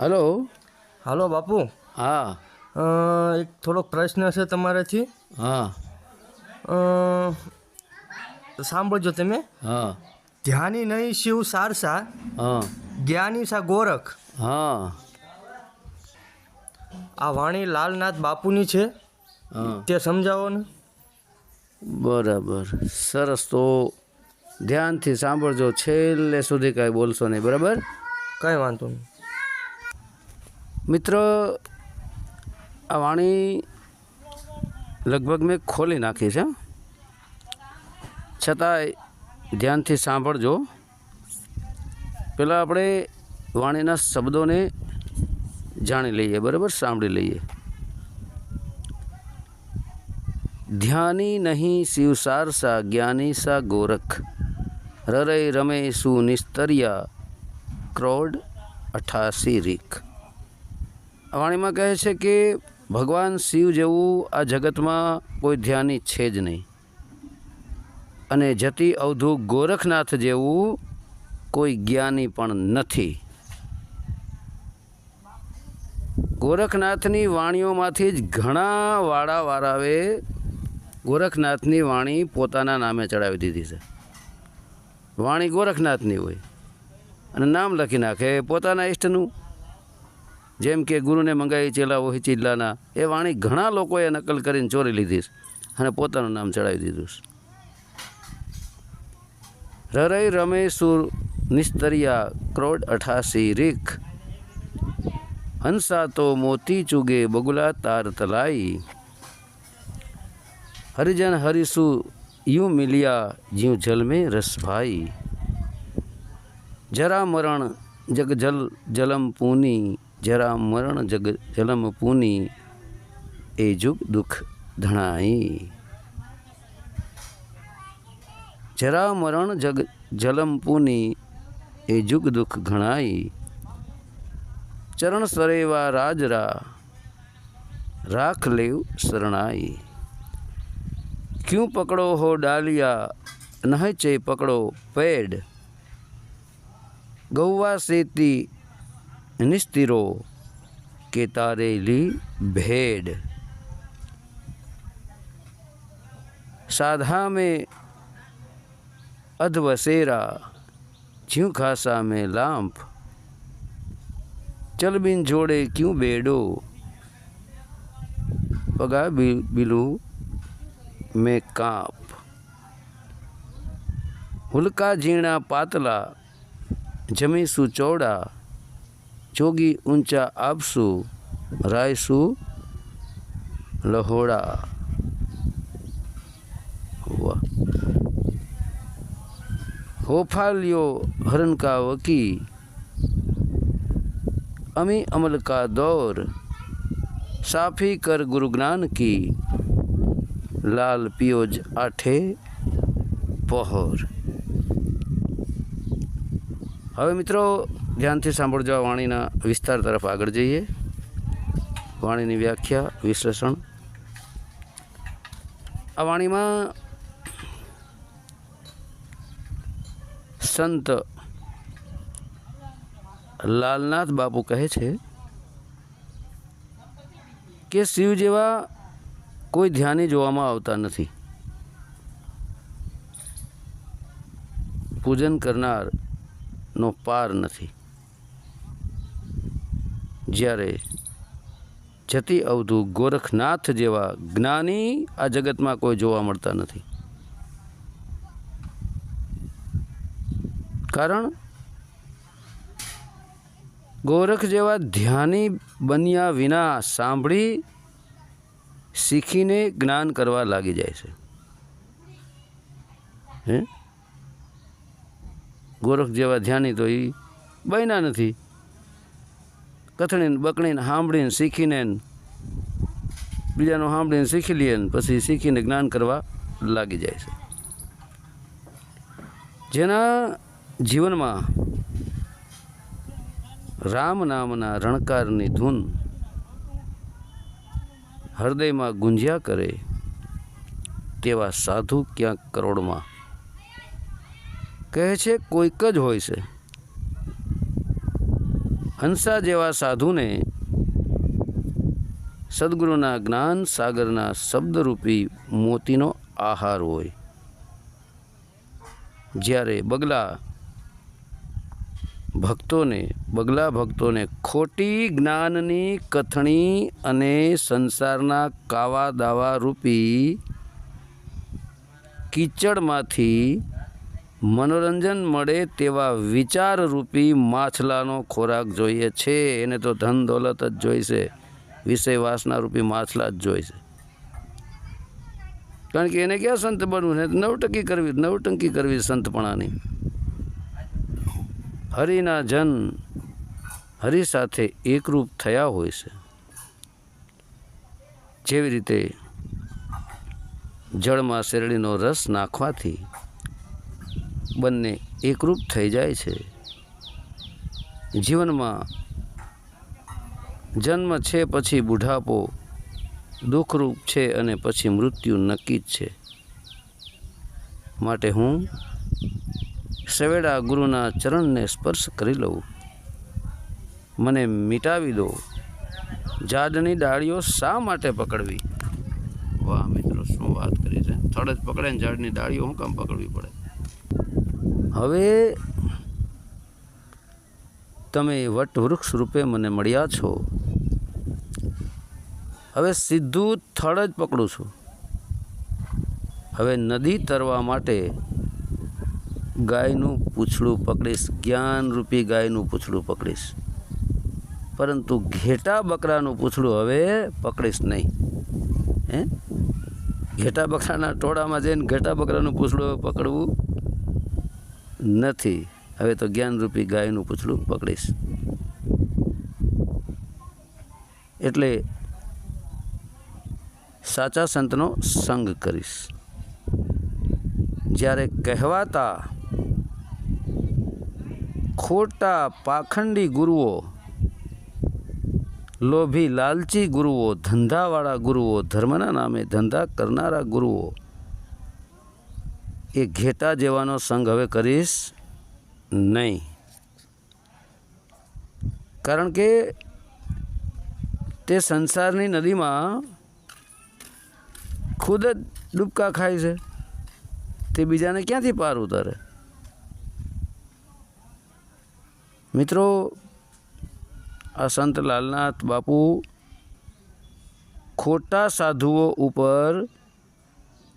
Hello. હાલો બાપુ. હા. એક થોડોક પ્રશ્ન છે તમારાથી. હા. સાંભળજો તમે. હા. ધ્યાની નહીં શિવ સારસા હા. જ્ઞાની સા ગોરખ. હા. આ વાણી લાલનાથ બાપુની છે. તે સમજાવો ને. બરાબર. સરસ. તો ધ્યાનથી સાંભળજો. છેલ્લે સુધી કાંઈ બોલશો નહીં. બરાબર? કંઈ વાંધો નહીં. મિત્ર, આ વાણી લગભગ મેં ખોલી નાખી છે. છતાંય ધ્યાનથી સાંભળજો. પહેલાં આપણે વાણીના શબ્દોને જાણી લઈએ, બરાબર? સાંભળી લઈએ. ધ્યાની નહીં શિવ સારસા, જ્ઞાની સા ગોરખ. રરય રમે સુ નિસ્તર્યા. ક્રોડ અઠાસી રીખ. વાણીમાં કહે છે કે ભગવાન શિવ જેવું આ જગતમાં કોઈ ધ્યાની છે જ નહીં. અને જતી અવધુ ગોરખનાથ જેવું કોઈ જ્ઞાની પણ નથી. ગોરખનાથની વાણીઓમાંથી જ ઘણા વાળા વાળાવે ગોરખનાથની વાણી પોતાના નામે ચડાવી દીધી છે. વાણી ગોરખનાથની હોય અને નામ લખી નાખે પોતાના ઇષ્ટનું જેમ કે ગુરુને મંગાવી ચેલા હોય ચિલ્લાના એ વાણી ઘણા લોકોએ નકલ કરીને ચોરી લીધી અને પોતાનું નામ ચડાવી દીધું છે. રરય રમે સુર નિસ્તરિયા ક્રોડ અઠાસી રીખ. હંસા તો મોતી ચુગે બગુલા તાર તલાઈ. હરિજન હરિસુ યું મિલિયા જ્યું જલમે રસભાઈ રસ ભાઈ. જરા મરણ જગ જલ જલમ પૂની. જરા મરણ જગ જલમ પૂની, એ જુગ દુઃખ ધણાઈ. જરા મરણ જગ જલમ પૂની, એ જુગ દુઃખ ઘણાઈ. ચરણ સરેવા રાજરા, રાખ લેવ શરણાઈ. ક્યું પકડો હો ડાલિયા નહ ચે પકડો પેડ. ગૌવા સેતી निस्तिरो के तारेली भेड़। साधा में अधवसेरा खासा में लाम्प चल बिन जोड़े क्यों बेड़ो? पगा बिलू में काँप। हुलका जीणा पातला, जमी सुचौड़ा જોગી ઊંચા આપશું રાયશું લહોડા હોફાલ્યો હરન કા વકી અમી અમલ કા દૌર સાફી કર ગુરુ જ્ઞાન કી લાલ પિયોજ આઠે પહોર હવે મિત્રો, ધ્યાનથી સાંભળજો આ વાણીના વિસ્તાર તરફ આગળ જઈએ. વાણીની વ્યાખ્યા, વિશ્લેષણ. આ વાણીમાં સંત લાલનાથ બાપુ કહે છે કે શિવ જેવા કોઈ ધ્યાની જોવામાં આવતા નથી. પૂજન કરનારનો પાર નથી. જ્યારે જતી અવધુ ગોરખનાથ જેવા જ્ઞાની આ જગતમાં કોઈ જોવા મળતા નથી. કારણ ગોરખ જેવા ધ્યાની બન્યા વિના સાંભળી શીખીને જ્ઞાન કરવા લાગી જાય છે. હે? ગોરખ જેવા ધ્યાની તો એ બન્યા નથી. કથણીને, બકણીને સાંભળીને શીખીને બીજાનું સાંભળીને શીખી લઈએ ને પછી શીખીને જ્ઞાન કરવા લાગી જાય છે. જેના જીવનમાં રામ નામના રણકારની ધૂન હૃદયમાં ગુંજ્યા કરે તેવા સાધુ ક્યાંક કરોડમાં કહે છે, કોઈક જ હોય છે. હંસા જેવા સાધુને સદગુરુના જ્ઞાન સાગરના શબ્દરૂપી મોતીનો આહાર હોય. જ્યારે બગલા ભક્તોને બગલા ભક્તોને ખોટી જ્ઞાનની કથણી અને સંસારના કાવા દાવા રૂપી કીચડમાંથી મનોરંજન મળે તેવા વિચારરૂપી માછલાનો ખોરાક જોઈએ છે. એને તો ધન દોલત જ જોઈશે વિષય વાસના રૂપી માછલા જ જોઈશે કારણ કે એને ક્યાં સંત બનવું ને નવટંકી કરવી નવટંકી કરવી સંતપણાની. હરિના જન હરિ સાથે એકરૂપ થયા હોય છે. જેવી રીતે જળમાં શેરડીનો રસ નાખવાથી બંને એકરૂપ થઈ જાય છે. જીવનમાં જન્મ છે પછી બુઢાપો, દુઃખરૂપ છે અને પછી મૃત્યુ નક્કી જ છે. માટે હું સવેડા ગુરુના ચરણને સ્પર્શ કરી લઉં. મને મિટાવી દો. જાડની ડાળીઓ શા માટે પકડવી? વાહ મિત્રો, શું વાત કરી છે. થડ જ પકડે ને ઝાડની ડાળીઓ શું કામ પકડવી પડે? હવે તમે વટવૃક્ષ રૂપે મને મળ્યા છો. હવે સીધું થડ જ પકડું છું. હવે નદી તરવા માટે ગાયનું પૂંછડું પકડીશ જ્ઞાનરૂપી ગાયનું પૂછડું પકડીશ. પરંતુ ઘેટા બકરાનું પૂછડું હવે પકડીશ નહીં. હે? ઘેટા બકરાના ટોળામાં જઈને ઘેટા બકરાનું પૂછડું પકડવું નથી. હવે તો જ્ઞાનરૂપી ગાયનું પૂછડું પકડીશ. એટલે સાચા સંતનો સંગ કરીશ. જ્યારે કહેવાતા ખોટા પાખંડી ગુરુઓ, લોભી લાલચી ગુરુઓ, ધંધાવાળા ગુરુઓ, ધર્મના નામે ધંધા કરનારા ગુરુઓ એ ઘેટા જેવાનો સંગ હવે કરીશ નહીં. કારણ કે તે સંસારની નદીમાં ખુદ જ ડૂબકા ખાય છે. તે બીજાને ક્યાંથી પાર ઉતારે? મિત્રો, આ સંત લાલનાથ બાપુ ખોટા સાધુઓ ઉપર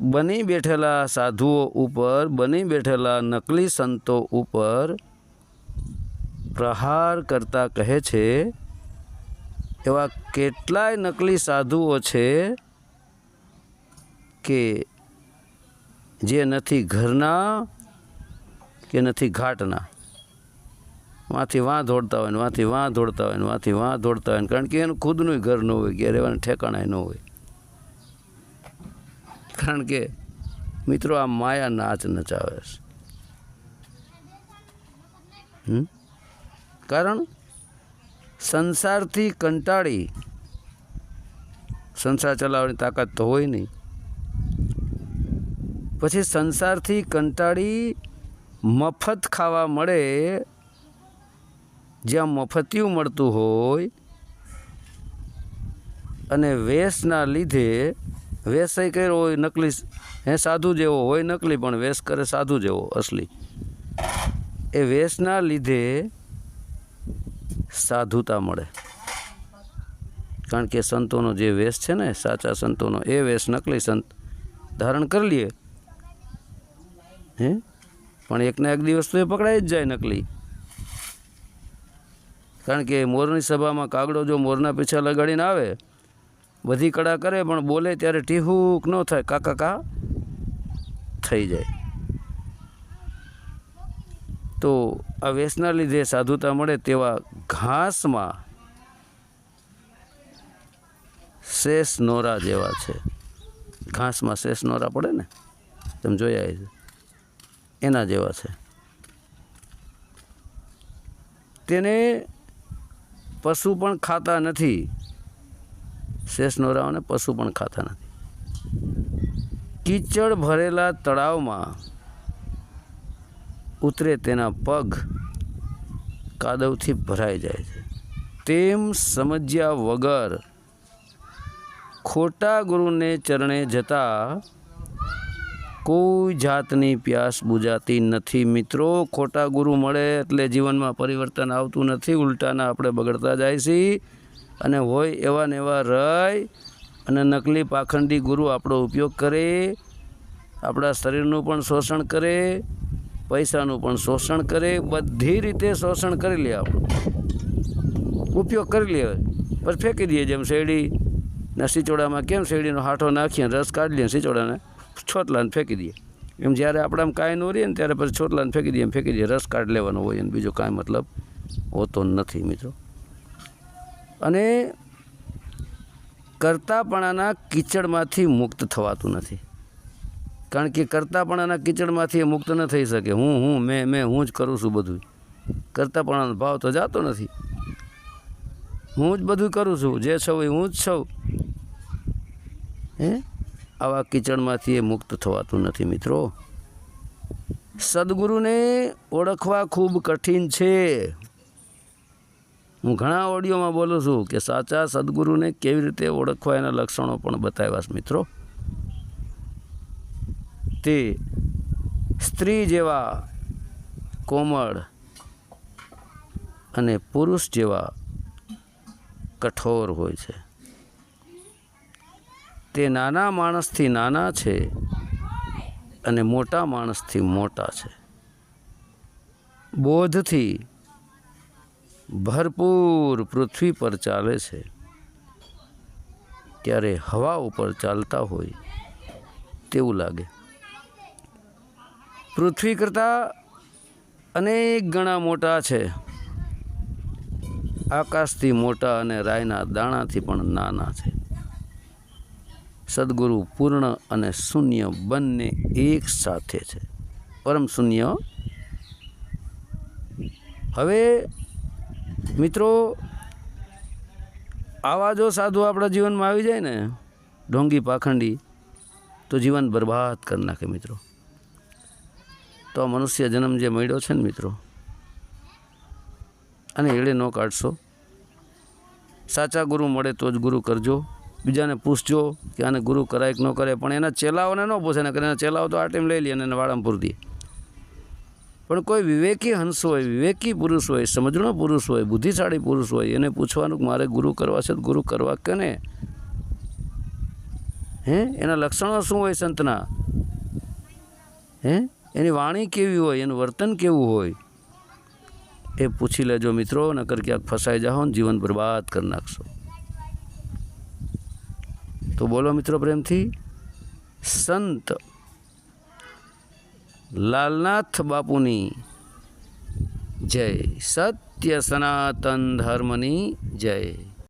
બની બેઠેલા સાધુઓ ઉપર, બની બેઠેલા નકલી સંતો ઉપર પ્રહાર કરતા કહે છે, એવા કેટલાય નકલી સાધુઓ છે કે જે નથી ઘરના કે નથી ઘાટના. વાંથી વાં દોડતા હોય ને વાંથી વાં દોડતા હોય ને વાંથી વાં દોડતા હોય ને કારણ કે એનું ખુદનું ઘર ન હોય, ઘેર રહેવાનું ઠેકાણાય ન હોય. કારણ કે મિત્રો, આ માયા નાચ નચાવે છે? કારણ સંસારથી કંટાળી, સંસાર ચલાવવાની તાકાત તો હોય નહીં પછી સંસારથી કંટાળી મફત ખાવા મળે, જ્યાં મફતિયું મળતું હોય, અને વેશના લીધે વેશ કર્યો હોય નકલી હે, સાધુ જેવો હોય નકલી, પણ વેશ કરે સાધુ જેવો, અસલી. એ વેશના લીધે સાધુતા મળે. કારણ કે સંતોનો જે વેશ છે ને, સાચા સંતોનો, એ વેશ નકલી સંત ધારણ કરી લઈએ હે? પણ એકના એક દિવસ તો એ પકડાઈ જ જાય નકલી. કારણ કે મોરની સભામાં કાગડો જો મોરના પીછા લગાડીને આવે બધી કળા કરે, પણ બોલે ત્યારે ટીહુક ન થાય. કાકા કા? થઈ જાય. તો આ વેસના લીધે સાધુતા મળે તેવા ઘાસમાં શેષ નોરા જેવા છે. ઘાસમાં શેષ નોરા પડે ને? તમે જોયા હશે. એના જેવા છે. તેને પશુ પણ ખાતા નથી. શેષ નોરાઓને પશુ પણ ખાતા નથી. કીચડ ભરેલા તળાવમાં ઉતરે તેના પગ કાદવથી ભરાઈ જાય છે. તેમ સમજ્યા વગર ખોટા ગુરુને ચરણે જતા કોઈ જાતની પ્યાસ બુજાતી નથી. મિત્રો, ખોટા ગુરુ મળે એટલે જીવનમાં પરિવર્તન આવતું નથી. ઉલટાના આપણે બગડતા જાય છીએ. અને હોય એવા ને એવા રહી અને નકલી પાખંડી ગુરુ આપણો ઉપયોગ કરે, આપણા શરીરનું પણ શોષણ કરે, પૈસાનું પણ શોષણ કરે, બધી રીતે શોષણ કરી લે આપણું. ઉપયોગ કરી લે પછી ફેંકી દઈએ જેમ શેરડી. ને સિચોડામાં કેમ શેરડીનો હાથો નાખીએ રસ કાઢી લઈએ સિચોડાને? છોટલાને ફેંકી દઈએ. એમ જ્યારે આપણામાં કાંઈ ન રહીએ ને ત્યારે પછી છોટલાને ફેંકી દઈએ ફેંકી દઈએ. રસ કાઢી લેવાનો હોય અને બીજો કાંઈ મતલબ હોતો નથી મિત્રો. અને કરતાપણાના કીચડમાંથી મુક્ત થવાતું નથી. કારણ કે કરતાપણાના કીચડમાંથી એ મુક્ત ન થઈ શકે. હું હું, મેં મેં, હું જ કરું છું બધું. કરતાપણાનો ભાવ તો જાતો નથી. હું જ બધું કરું છું. જે છું એ હું જ છું. હે? આવા કીચડમાંથી એ મુક્ત થવાતું નથી, મિત્રો. સદગુરુને ઓળખવા ખૂબ કઠિન છે. હું ઘણા ઓડિયોમાં બોલું છું કે સાચા સદગુરુને કેવી રીતે ઓળખવા એના લક્ષણો પણ બતાવ્યા છે, મિત્રો. તે સ્ત્રી જેવા કોમળ અને પુરુષ જેવા કઠોર હોય છે. તે નાના માણસથી નાના છે અને મોટા માણસથી મોટા છે. બોધથી ભરપૂર પૃથ્વી પર ચાલે છે. ત્યારે હવા ઉપર ચાલતા હોય તેવું લાગે. પૃથ્વી કરતાં અનેક ગણા મોટા છે. આકાશથી મોટા અને રાયના દાણાથી પણ નાના છે. સદગુરુ પૂર્ણ અને શૂન્ય બંને એક સાથે છે. પરમ શૂન્ય. હવે મિત્રો, આવા જો સાધુ આપણા જીવનમાં આવી જાય ને ઢોંગી પાખંડી, તો જીવન બરબાદ કરી નાખે મિત્રો. તો આ મનુષ્ય જન્મ જે મળ્યો છે ને મિત્રો અને એળે ન કાઢશો. સાચા ગુરુ મળે તો જ ગુરુ કરજો. બીજાને પૂછજો કે આને ગુરુ કરાય કે ન કરે પણ એના ચેલાઓને ન પૂછે ને એના ચેલાઓ તો આ ટાઈમ લઈ લે અને વાળામાં પૂરી દે. પણ કોઈ વિવેકી હંસ હોય, વિવેકી પુરુષ હોય, સમજણો પુરુષ હોય, બુદ્ધિશાળી પુરુષ હોય, એને પૂછવાનું મારે ગુરુ કરવા છે તો ગુરુ કરવા કને? હે? એના લક્ષણો શું હોય સંતના? હે? એની વાણી કેવી હોય, એનું વર્તન કેવું હોય? એ પૂછી લેજો મિત્રો, નકર ક્યાંક ફસાઈ જાઓ ને જીવન બરબાદ કરી નાખશો. તો બોલો મિત્રો પ્રેમથી, સંત લાલનાથ બાપુની જય. સત્ય સનાતન ધર્મની જય.